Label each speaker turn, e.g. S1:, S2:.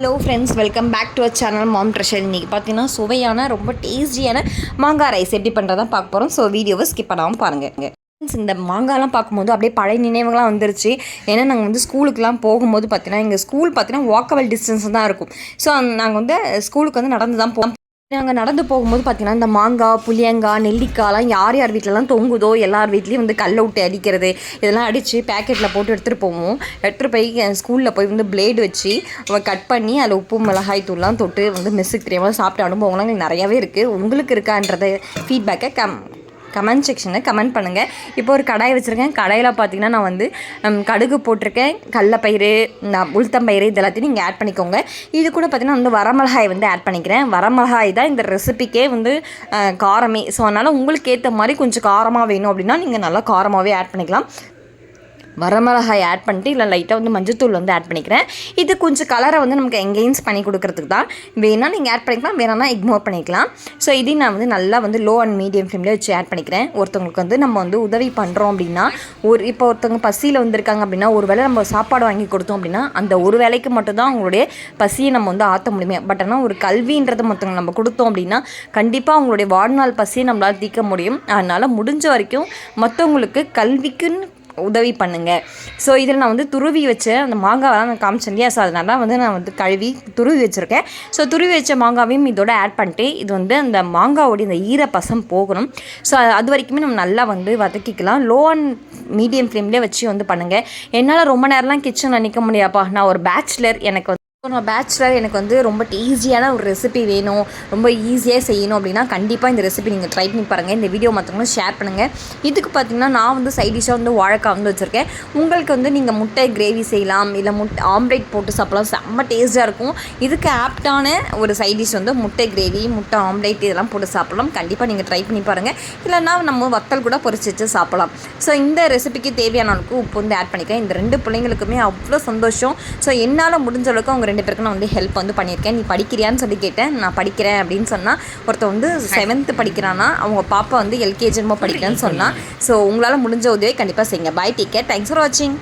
S1: Hello friends welcome back to our channel Mom Treasure இன்றைக்கி பார்த்தீங்கன்னா சுவையான ரொம்ப டேஸ்டியான மாங்காய் ரைஸ் எப்படி பண்ணுறதான் பார்க்க போகிறோம் ஸோ வீடியோவை ஸ்கிப் பண்ணாமல் பாருங்கள் ஃப்ரெண்ட்ஸ் இந்த மாங்காய்லாம் பார்க்கும்போது அப்படியே பழைய நினைவுகளாக வந்துருச்சு. ஏன்னா நாங்கள் வந்து ஸ்கூலுக்குலாம் போகும்போது பார்த்தீங்கன்னா எங்கள் ஸ்கூல் பார்த்தீங்கன்னா வாக்கபிள் டிஸ்டன்ஸ் தான் இருக்கும். ஸோ நாங்கள் வந்து ஸ்கூலுக்கு வந்து நடந்து தான் போவோம். நாங்கள் நடந்து போகும்போது பார்த்தீங்கன்னா இந்த மாங்காய் புளியங்காய் நெல்லிக்காய்லாம் யார் யார் வீட்டிலலாம் தொங்குதோ எல்லார் வீட்லேயும் வந்து கல்லை விட்டு அடிக்கிறது இதெல்லாம் அடித்து பேக்கெட்டில் போட்டு எடுத்துகிட்டு போவோம். எடுத்துகிட்டு போய் ஸ்கூலில் போய் வந்து பிளேடு வச்சு கட் பண்ணி அதில் உப்பு மிளகாய் தூள்லாம் தொட்டு வந்து மிஸ்ஸுக்கு தெரியாமல் சாப்பிட்ட அனுபவங்கள்லாம் எங்களுக்கு நிறையாவே இருக்குது உங்களுக்கு இருக்கான்றத ஃபீட்பேக்கை கம் கமெண்ட் செக்ஷனில் கமெண்ட் பண்ணுங்கள் இப்போ ஒரு கடாய் வச்சுருக்கேன். கடாயில் பார்த்தீங்கன்னா நான் வந்து கடுகு போட்டிருக்கேன். கடலப்பயிறு நான் உளுத்தம்பயிறு இது எல்லாத்தையும் நீங்கள் ஆட் பண்ணிக்கோங்க. இது கூட பார்த்தீங்கன்னா வந்து வரமிளகாய் வந்து ஆட் பண்ணிக்கிறேன். வரமிளகாய் தான் இந்த ரெசிபிக்கே வந்து காரமே. ஸோ அதனால் உங்களுக்கு ஏற்ற மாதிரி கொஞ்சம் காரமாக வேணும் அப்படின்னா நீங்கள் நல்லா காரமாகவே ஆட் பண்ணிக்கலாம். வரமிளகாய் ஆட் பண்ணிட்டு இல்லை லைட்டாக வந்து மஞ்சத்தூள் வந்து ஆட் பண்ணிக்கிறேன். இது கொஞ்சம் கலரை வந்து நமக்கு எங்கெயின்ஸ் பண்ணி கொடுக்குறதுக்கு தான். வேணால் நீங்கள் ஆட் பண்ணிக்கலாம் வேணால் இக்னோர் பண்ணிக்கலாம். ஸோ இதையும் நான் வந்து நல்லா வந்து லோ அண்ட் மீடியம் ஃப்ளேமில் வச்சு ஆட் பண்ணிக்கிறேன். ஒருத்தவங்களுக்கு வந்து நம்ம வந்து உதவி பண்ணுறோம் அப்படின்னா ஒரு இப்போ ஒருத்தவங்க பசியில் வந்திருக்காங்க அப்படின்னா ஒரு வேளை நம்ம சாப்பாடு வாங்கி கொடுத்தோம் அப்படின்னா அந்த ஒரு வேலைக்கு மட்டும்தான் அவங்களுடைய பசியை நம்ம வந்து ஆற்ற முடியுமே. பட் ஆனால் ஒரு கல்வின்றதை மற்றவங்க நம்ம கொடுத்தோம் அப்படின்னா கண்டிப்பாக அவங்களுடைய வாழ்நாள் பசியை நம்மளால் தீர்க்க முடியும். அதனால் முடிஞ்ச வரைக்கும் மற்றவங்களுக்கு கல்விக்குன்னு உதவி பண்ணுங்கள் ஸோ இதில் நான் வந்து துருவி வச்ச அந்த மாங்காவெல்லாம் நான் காமிச்சேன் இல்லையா? ஸோ அதனால வந்து நான் வந்து கழுவி துருவி வச்சுருக்கேன். ஸோ துருவி வச்ச மாங்காவையும் இதோட ஆட் பண்ணிட்டு இது வந்து அந்த மாங்காவோடைய இந்த ஈரப்பசம் போகணும். ஸோ அது வரைக்குமே நம்ம நல்லா வந்து வதக்கிக்கலாம். லோ அண்ட் மீடியம் ஃப்ளேம்லேயே வச்சு வந்து பண்ணுங்கள் என்னால் ரொம்ப நேரம்லாம் கிச்சனில் நிற்க முடியாப்பா நான் ஒரு பேச்சுலர் எனக்கு ஸோ நான் பேச்சுலர் எனக்கு வந்து ரொம்ப ஈஸியான ஒரு ரெசிபி வேணும். ரொம்ப ஈஸியாக செய்யணும் அப்படின்னா கண்டிப்பாக இந்த ரெசிபி நீங்கள் ட்ரை பண்ணி பாருங்கள் இந்த வீடியோ மற்றவங்களும் ஷேர் பண்ணுங்கள் இதுக்கு பார்த்தீங்கன்னா நான் வந்து சைட் டிஷ்ஷாக வந்து வாழைக்காய் வந்து வச்சுருக்கேன். உங்களுக்கு வந்து நீங்கள் முட்டை கிரேவி செய்யலாம். இல்லை முட்டை ஆம்லேட் போட்டு சாப்பிடலாம். செம்ம டேஸ்ட்டாக இருக்கும். இதுக்கு ஆப்டான ஒரு சைட் டிஷ் வந்து முட்டை கிரேவி முட்டை ஆம்லேட் இதெல்லாம் போட்டு சாப்பிடலாம். கண்டிப்பாக நீங்கள் ட்ரை பண்ணி பாருங்கள் இல்லைன்னா நம்ம வத்தல் கூட பொரிச்சு வச்சு சாப்பிடலாம். ஸோ இந்த ரெசிபிக்கு தேவையான அளவுக்கு உப்பு வந்து ஆட் பண்ணிக்கிறேன் இந்த ரெண்டு பிள்ளைங்களுக்குமே அவ்வளோ சந்தோஷம். ஸோ என்னால் முடிஞ்ச அளவுக்கு அவங்க ரெண்டு பேருக்கும் நான் வந்து ஹெல்ப் வந்து பண்ணியிருக்கேன். நீ படிக்கிறியான்னு சொல்லி கேட்டேன். நான் படிக்கிறேன் அப்படின்னு சொன்னால் ஒருத்தன் வந்து செவன்த்து படிக்கிறான்னா அவங்க பாப்பா வந்து எல்கேஜி என்னமோ படிக்கிறேன்னு சொன்னால் ஸோ உங்களால் முடிஞ்ச உதவியை கண்டிப்பாக செய்யுங்க. Bye take care thanks for வாட்சிங்